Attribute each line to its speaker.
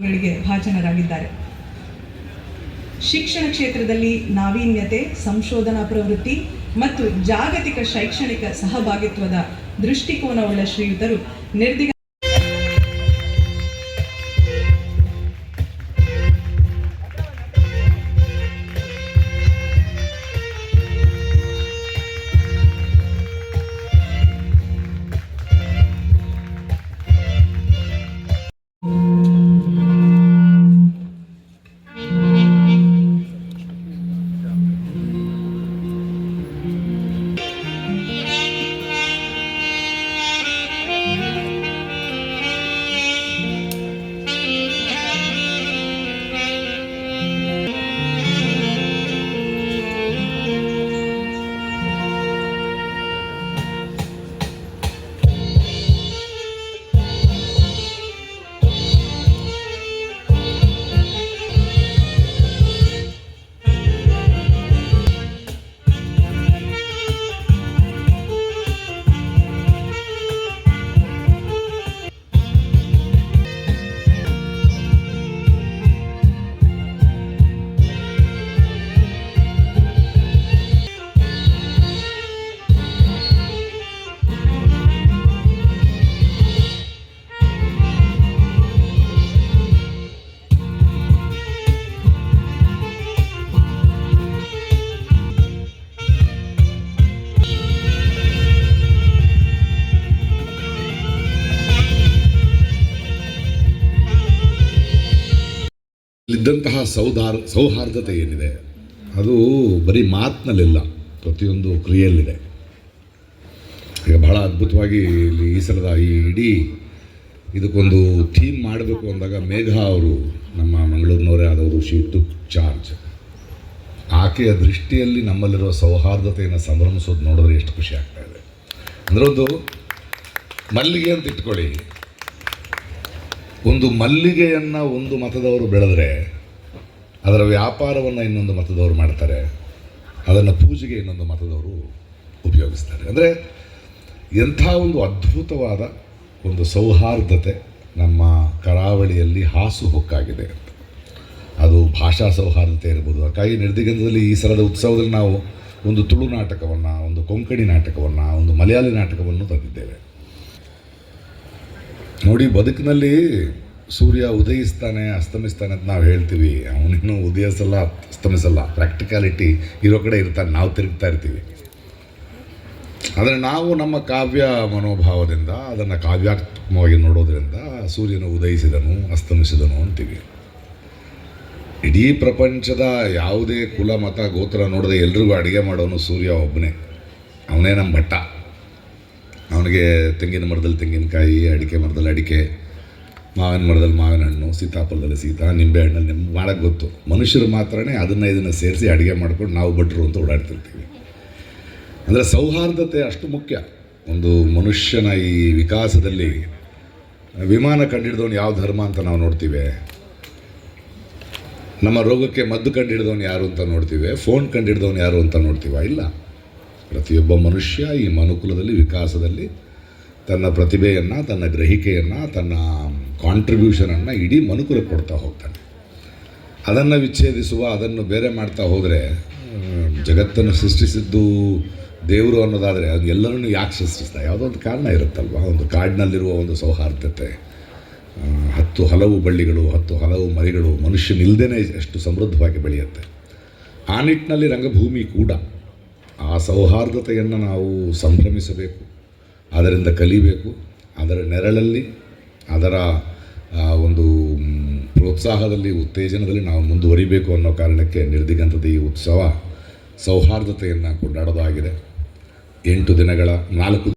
Speaker 1: ಗಳಿಗೆ ಭಾಜನರಾಗಿದ್ದಾರೆ. ಶಿಕ್ಷಣ ಕ್ಷೇತ್ರದಲ್ಲಿ ನಾವೀನ್ಯತೆ ಸಂಶೋಧನಾ ಪ್ರವೃತ್ತಿ ಮತ್ತು ಜಾಗತಿಕ ಶೈಕ್ಷಣಿಕ ಸಹಭಾಗಿತ್ವದ ದೃಷ್ಟಿಕೋನವುಳ್ಳ ಶ್ರೀಯುತರು ನಿರ್ದಿಗ
Speaker 2: ಇದ್ದಂತಹ ಸೌದಾರ್, ಸೌಹಾರ್ದತೆ ಏನಿದೆ? ಅದು ಬರೀ ಮಾತಿನಲ್ಲಿಲ್ಲ, ಪ್ರತಿಯೊಂದು ಕ್ರಿಯೆಯಲ್ಲಿದೆ. ಈಗ ಬಹಳ ಅದ್ಭುತವಾಗಿ ಇಲ್ಲಿ ಈ ಸಲದ ಈ ಇಡೀ ಇದಕ್ಕೊಂದು ಥೀಮ್ ಮಾಡಬೇಕು ಅಂದಾಗ ಮೇಘ ಅವರು ನಮ್ಮ ಮಂಗಳೂರಿನವರೇ ಆದವರು ಶಿ ಟುಕ್ ಚಾರ್ಜ್. ಆಕೆಯ ದೃಷ್ಟಿಯಲ್ಲಿ ನಮ್ಮಲ್ಲಿರುವ ಸೌಹಾರ್ದತೆಯನ್ನು ಸಂಭ್ರಮಿಸೋದು ನೋಡಿದ್ರೆ ಎಷ್ಟು ಖುಷಿ ಆಗ್ತಾ ಇದೆ. ಅಂದರೆ ಒಂದು ಮಲ್ಲಿಗೆ ಅಂತ ಇಟ್ಕೊಳ್ಳಿ. ಒಂದು ಮಲ್ಲಿಗೆಯನ್ನು ಒಂದು ಮತದವರು ಬೆಳೆದ್ರೆ ಅದರ ವ್ಯಾಪಾರವನ್ನು ಇನ್ನೊಂದು ಮತದವರು ಮಾಡ್ತಾರೆ, ಅದನ್ನು ಪೂಜೆಗೆ ಇನ್ನೊಂದು ಮತದವರು ಉಪಯೋಗಿಸ್ತಾರೆ. ಅಂದರೆ ಎಂಥ ಒಂದು ಅದ್ಭುತವಾದ ಒಂದು ಸೌಹಾರ್ದತೆ ನಮ್ಮ ಕರಾವಳಿಯಲ್ಲಿ ಹಾಸು ಹೊಕ್ಕಾಗಿದೆ ಅಂತ. ಅದು ಭಾಷಾ ಸೌಹಾರ್ದತೆ ಇರ್ಬೋದು. ಹಾಗಾಗಿ ನಿರ್ದಿಗಂಧದಲ್ಲಿ ಈ ಸಲದ ಉತ್ಸವದಲ್ಲಿ ನಾವು ಒಂದು ತುಳು ನಾಟಕವನ್ನು, ಒಂದು ಕೊಂಕಣಿ ನಾಟಕವನ್ನು, ಒಂದು ಮಲಯಾಳಿ ನಾಟಕವನ್ನು ತಂದಿದ್ದೇವೆ. ನೋಡಿ, ಬದುಕಿನಲ್ಲಿ ಸೂರ್ಯ ಉದಯಿಸ್ತಾನೆ ಅಸ್ತಮಿಸ್ತಾನೆ ಅಂತ ನಾವು ಹೇಳ್ತೀವಿ. ಅವನಿನ್ನೂ ಉದಯಿಸಲ್ಲ ಅಸ್ತಮಿಸಲ್ಲ ಪ್ರಾಕ್ಟಿಕಾಲಿಟಿ ಇರೋ ಕಡೆ ಇರ್ತಾನೆ, ನಾವು ತಿರುಗ್ತಾ ಇರ್ತೀವಿ. ಆದರೆ ನಾವು ನಮ್ಮ ಕಾವ್ಯ ಮನೋಭಾವದಿಂದ, ಅದನ್ನು ಕಾವ್ಯಾತ್ಮಕವಾಗಿ ನೋಡೋದ್ರಿಂದ ಸೂರ್ಯನು ಉದಯಿಸಿದನು, ಅಸ್ತಮಿಸಿದನು ಅಂತೀವಿ. ಇಡೀ ಪ್ರಪಂಚದ ಯಾವುದೇ ಕುಲ, ಮತ, ಗೋತ್ರ ನೋಡದೆ ಎಲ್ರಿಗೂ ಅಡುಗೆ ಮಾಡೋನು ಸೂರ್ಯ ಒಬ್ಬನೇ ಅವನೇ ನಮ್ಮ ಭಟ್ಟ. ಅವನಿಗೆ ತೆಂಗಿನ ಮರದಲ್ಲಿ ತೆಂಗಿನಕಾಯಿ, ಅಡಿಕೆ ಮರದಲ್ಲಿ ಅಡಿಕೆ ಮಾವಿನ ಮರದಲ್ಲಿ ಮಾವಿನ ಹಣ್ಣು ಸೀತಾಫಲದಲ್ಲಿ ಸೀತಾ ನಿಂಬೆ ಹಣ್ಣಲ್ಲಿ ನಿಮ್ಗೆ ಮಾಡೋಕ್ಕೆ ಗೊತ್ತು. ಮನುಷ್ಯರು ಮಾತ್ರನೇ ಅದನ್ನು ಇದನ್ನು ಸೇರಿಸಿ ಅಡುಗೆ ಮಾಡ್ಕೊಂಡು ನಾವು ಭಟ್ರು ಅಂತ ಓಡಾಡ್ತಿರ್ತೀವಿ. ಅಂದರೆ ಸೌಹಾರ್ದತೆ ಅಷ್ಟು ಮುಖ್ಯ. ಒಂದು ಮನುಷ್ಯನ ಈ ವಿಕಾಸದಲ್ಲಿ ವಿಮಾನ ಕಂಡಿಡಿದವನು ಯಾವ ಧರ್ಮ ಅಂತ ನಾವು ನೋಡ್ತೀವಿ. ನಮ್ಮ ರೋಗಕ್ಕೆ ಮದ್ದು ಕಂಡಿಡಿದವನು ಯಾರು ಅಂತ ನೋಡ್ತೀವಿ. ಫೋನ್ ಕಂಡಿಡಿದವನು ಯಾರು ಅಂತ ನೋಡ್ತೀವ? ಇಲ್ಲ. ಪ್ರತಿಯೊಬ್ಬ ಮನುಷ್ಯ ಈ ಮನುಕುಲದಲ್ಲಿ, ವಿಕಾಸದಲ್ಲಿ ತನ್ನ ಪ್ರತಿಭೆಯನ್ನು, ತನ್ನ ಗ್ರಹಿಕೆಯನ್ನು, ತನ್ನ ಕಾಂಟ್ರಿಬ್ಯೂಷನನ್ನು ಇಡೀ ಮನುಕುಲಕ್ಕೆ ಕೊಡ್ತಾ ಹೋಗ್ತಾನೆ. ಅದನ್ನು ವಿಚ್ಛೇದಿಸುವ, ಅದನ್ನು ಬೇರೆ ಮಾಡ್ತಾ ಹೋದರೆ ಜಗತ್ತನ್ನು ಸೃಷ್ಟಿಸಿದ್ದು ದೇವರು ಅನ್ನೋದಾದರೆ ಅದು ಎಲ್ಲರನ್ನು ಯಾಕೆ ಸೃಷ್ಟಿಸ್ತಾ? ಯಾವುದೋ ಒಂದು ಕಾರಣ ಇರುತ್ತಲ್ವ? ಒಂದು ಕಾಡಿನಲ್ಲಿರುವ ಒಂದು ಸೌಹಾರ್ದತೆ ಹತ್ತು ಹಲವು ಬಳ್ಳಿಗಳು, ಹತ್ತು ಹಲವು ಮರಿಗಳು ಮನುಷ್ಯನಿಲ್ಲದೇ ಎಷ್ಟು ಸಮೃದ್ಧವಾಗಿ ಬೆಳೆಯುತ್ತೆ. ಆ ನಿಟ್ಟಿನಲ್ಲಿ ರಂಗಭೂಮಿ ಕೂಡ ಆ ಸೌಹಾರ್ದತೆಯನ್ನು ನಾವು ಸಂಭ್ರಮಿಸಬೇಕು. ಅದರಿಂದ ಕಲಿಬೇಕು. ಅದರ ನೆರಳಲ್ಲಿ, ಅದರ ಒಂದು ಪ್ರೋತ್ಸಾಹದಲ್ಲಿ, ಉತ್ತೇಜನದಲ್ಲಿ ನಾವು ಮುಂದುವರಿಬೇಕು ಅನ್ನೋ ಕಾರಣಕ್ಕೆ ನಿರ್ದಿಗಂತದ ಈ ಉತ್ಸವ ಸೌಹಾರ್ದತೆಯನ್ನು ಕೊಂಡಾಡೋದಾಗಿದೆ. ಎಂಟು ದಿನಗಳ, ನಾಲ್ಕು